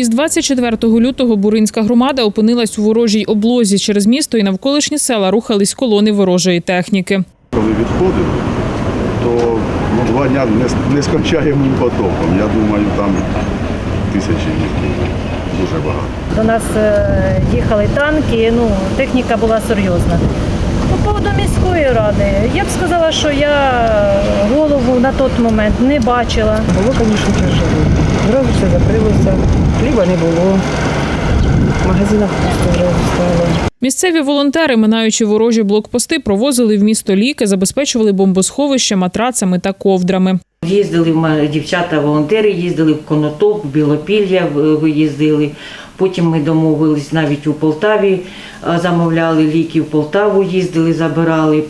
Із 24 лютого Буринська громада опинилась у ворожій облозі через місто і навколишні села рухались колони ворожої техніки. Коли відходили, то ну, два дня не, не потоком. Я думаю, там тисячі їх дуже багато. До нас е, їхали танки, ну, техніка була серйозна. По поводу міської ради, я б сказала, що я голову на той момент не бачила. Було, звісно, тяжело. Зразу все закрилося, хліба не було, в магазинах пусто вже стало. Місцеві волонтери, минаючи ворожі блокпости, провозили в місто ліки, забезпечували бомбосховища матрацами та ковдрами. Їздили ма- дівчата, волонтери, їздили в Конотоп, в Білопілля виїздили. Потім ми домовились навіть у Полтаві, замовляли ліки в Полтаву, їздили, забирали,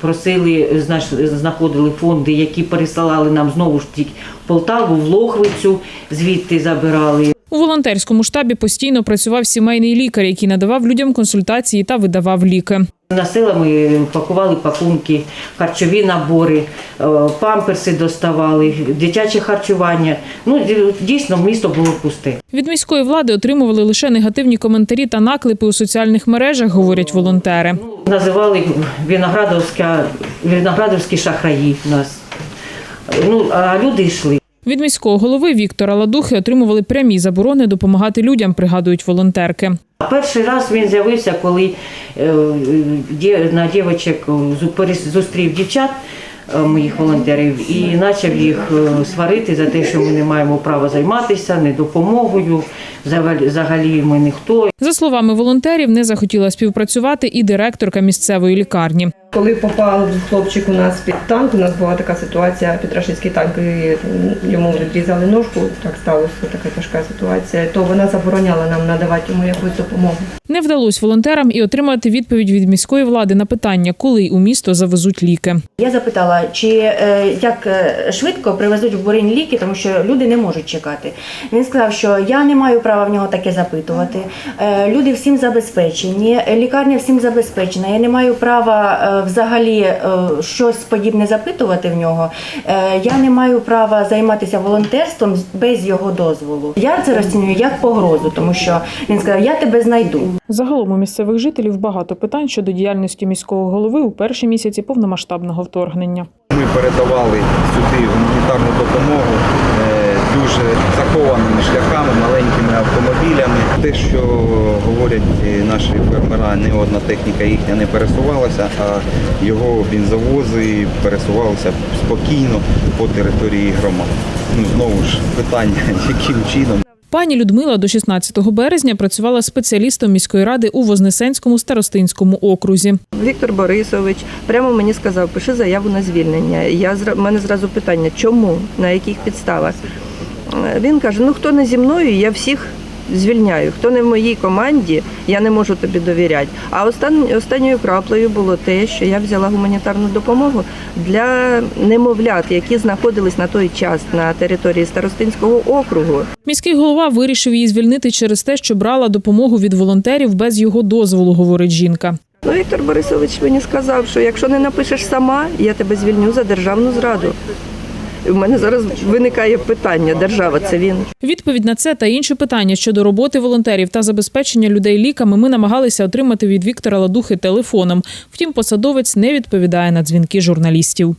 просили, знаходили фонди, які пересилали нам знову ж в Полтаву, в Лохвицю, звідти забирали. У волонтерському штабі постійно працював сімейний лікар, який надавав людям консультації та видавав ліки. На села ми пакували пакунки, харчові набори, е, памперси доставали, дитяче харчування. Ну, дійсно, місто було пусте. Від міської влади отримували лише негативні коментарі та наклепи у соціальних мережах, говорять волонтери. Називали виноградовська, виноградовські шахраї нас. Ну, а люди йшли. Від міського голови Віктора Ладухи отримували прямі заборони допомагати людям, пригадують волонтерки. Перший раз він з'явився, коли е, на дівчинок зустрів дівчат е, моїх волонтерів і почав їх е, сварити за те, що ми не маємо права займатися, не допомогою. Взагалі- Взагалі ми ніхто. За словами волонтерів, не захотіла співпрацювати і директорка місцевої лікарні. Коли попав хлопчик у нас під танк, у нас була така ситуація, під рашистський танк, і йому відрізали ножку, так сталося, така тяжка ситуація, то вона забороняла нам надавати йому якусь допомогу. Не вдалося волонтерам і отримати відповідь від міської влади на питання, коли у місто завезуть ліки. Я запитала, чи е, як е, швидко привезуть в Боринь ліки, тому що люди не можуть чекати. Він сказав, що я не маю права в нього таке запитувати. Е, люди всім забезпечені, лікарня всім забезпечена. Я не маю права е, взагалі е, щось подібне запитувати в нього. Я не маю права займатися волонтерством без його дозволу. Я це розцінюю як погрозу, тому що він сказав, я тебе знайду. Загалом у місцевих жителів багато питань щодо діяльності міського голови у перші місяці повномасштабного вторгнення. Ми передавали сюди гуманітарну допомогу Те, що говорять наші фермера, не одна техніка їхня не пересувалася, а його бензовози пересувалися спокійно по території громад. Ну знову ж питання, яким чином Пані Людмила до 16 березня працювала спеціалістом міської ради у Вознесенському старостинському окрузі. Віктор Борисович прямо мені сказав, пиши заяву на звільнення. Я зра- мене зразу питання, чому, на яких підставах? Е, Він каже: ну хто не зі мною, я всіх звільняю. Хто не в моїй команді, я не можу тобі довіряти. А остан... останньою краплею було те, що я взяла гуманітарну допомогу для немовлят, які знаходились на той час на території Старостинського округу. Міський голова вирішив її звільнити через те, що брала допомогу від волонтерів без його дозволу, говорить жінка. Ну, Віктор Борисович мені сказав, що якщо не напишеш сама, я тебе звільню за державну зраду. В мене зараз виникає питання: держава це він. Відповідь на це та інші питання щодо роботи волонтерів та забезпечення людей ліками ми намагалися отримати від Віктора Ладухи телефоном. Втім, посадовець не відповідає на дзвінки журналістів.